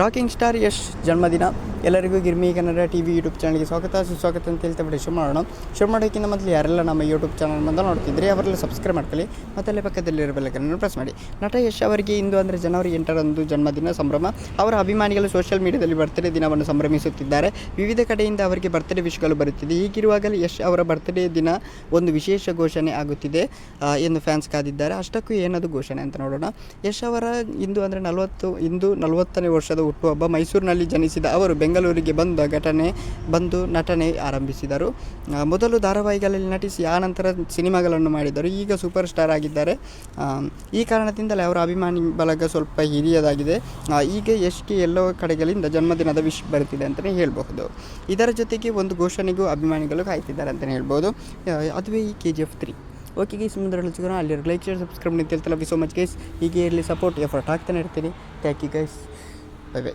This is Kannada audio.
ರಾಕಿಂಗ್ ಸ್ಟಾರ್ ಯಶ್ ಜನ್ಮದಿನ ಎಲ್ಲರಿಗೂ Girmi Kannada T V YouTube ಚಾನಲ್ಗೆ ಸ್ವಾಗತ. ಸುಸ್ವಾಗತ ಅಂತ ಹೇಳ್ತಾ ಬಿಡಿ ಶುರು ಮಾಡೋಣ. ಶುರು ಮಾಡೋಕ್ಕಿಂತ ಮೊದಲು ಯಾರೆಲ್ಲ ನಮ್ಮ ಯೂಟ್ಯೂಬ್ ಚಾನಲ್ ಬಂದು ನೋಡ್ತಿದ್ರೆ, ಅವರೆಲ್ಲ ಸಬ್ಸ್ಕ್ರೈಬ್ ಮಾಡ್ಕೊಳ್ಳಿ. ಮತ್ತು ಅಲ್ಲೇ ಪಕ್ಕದಲ್ಲಿರೋ ಬೆಲ್ಲಕನ್ನು ಪ್ರೆಸ್ ಮಾಡಿ. ನಟ ಯಶ್ ಅವರಿಗೆ ಇಂದು ಅಂದರೆ ಜನವರಿ ಎಂಟರಂದು ಜನ್ಮದಿನ ಸಂಭ್ರಮ. ಅವರ ಅಭಿಮಾನಿಗಳು ಸೋಷಿಯಲ್ ಮೀಡಿಯಾದಲ್ಲಿ ಬರ್ತ್ಡೇ ದಿನವನ್ನು ಸಂಭ್ರಮಿಸುತ್ತಿದ್ದಾರೆ. ವಿವಿಧ ಕಡೆಯಿಂದ ಅವರಿಗೆ ಬರ್ತ್ಡೇ ವಿಶ್ಗಳು ಬರುತ್ತಿದೆ. ಹೀಗಿರುವಾಗಲೇ ಯಶ್ ಅವರ ಬರ್ತ್ಡೇ ದಿನ ಒಂದು ವಿಶೇಷ ಘೋಷಣೆ ಆಗುತ್ತಿದೆ ಎಂದು ಫ್ಯಾನ್ಸ್ ಕಾದಿದ್ದಾರೆ. ಅಷ್ಟಕ್ಕೂ ಏನದು ಘೋಷಣೆ ಅಂತ ನೋಡೋಣ. ಯಶ್ ಅವರ ಇಂದು ಅಂದರೆ ನಲವತ್ತು, ಇಂದು ನಲವತ್ತನೇ ವರ್ಷದ ಹುಟ್ಟುಹಬ್ಬ ಮೈಸೂರಿನಲ್ಲಿ ಜನಿಸಿದ ಅವರು ಬೆಂಗಳೂರಿಗೆ ಬಂದ ಘಟನೆ, ಬಂದು ನಟನೆ ಆರಂಭಿಸಿದರು. ಮೊದಲು ಧಾರಾವಾಹಿಗಳಲ್ಲಿ ನಟಿಸಿ, ಆ ನಂತರ ಸಿನಿಮಾಗಳನ್ನು ಮಾಡಿದರು ಈಗ ಸೂಪರ್ ಸ್ಟಾರ್ ಆಗಿದ್ದಾರೆ. ಈ ಕಾರಣದಿಂದಲೇ ಅವರ ಅಭಿಮಾನಿ ಬಳಗ ಸ್ವಲ್ಪ ಹಿರಿಯದಾಗಿದೆ. ಈಗ ಎಷ್ಟು ಎಲ್ಲೋ ಕಡೆಗಳಿಂದ ಜನ್ಮದಿನದ ವಿಶ್ ಬರುತ್ತಿದೆ ಅಂತಲೇ ಹೇಳಬಹುದು. ಇದರ ಜೊತೆಗೆ ಒಂದು ಘೋಷಣೆಗೂ ಅಭಿಮಾನಿಗಳು ಕಾಯ್ತಿದ್ದಾರೆ ಅಂತಲೇ ಹೇಳ್ಬೋದು ಅದುವೇ ಈ K G F three okay guys ಮುಂದೆ ಸಿಗೋಣ ಅಲ್ಲಿ ಲೈಕ್ ಶೇರ್ ಸಬ್ಸ್ಕ್ರೈಬ್ ನಿಂತಿರ್ತಲ್ಲ ವಿ ಸೋ ಮಚ್ ಗೈಸ್ ಹೀಗೆ ಇರಲಿ ಸಪೋರ್ಟ್ ಎಫರ್ಟ್ ಹಾಕ್ತಾನೆ ಇರ್ತೀನಿ. Thank you guys bye bye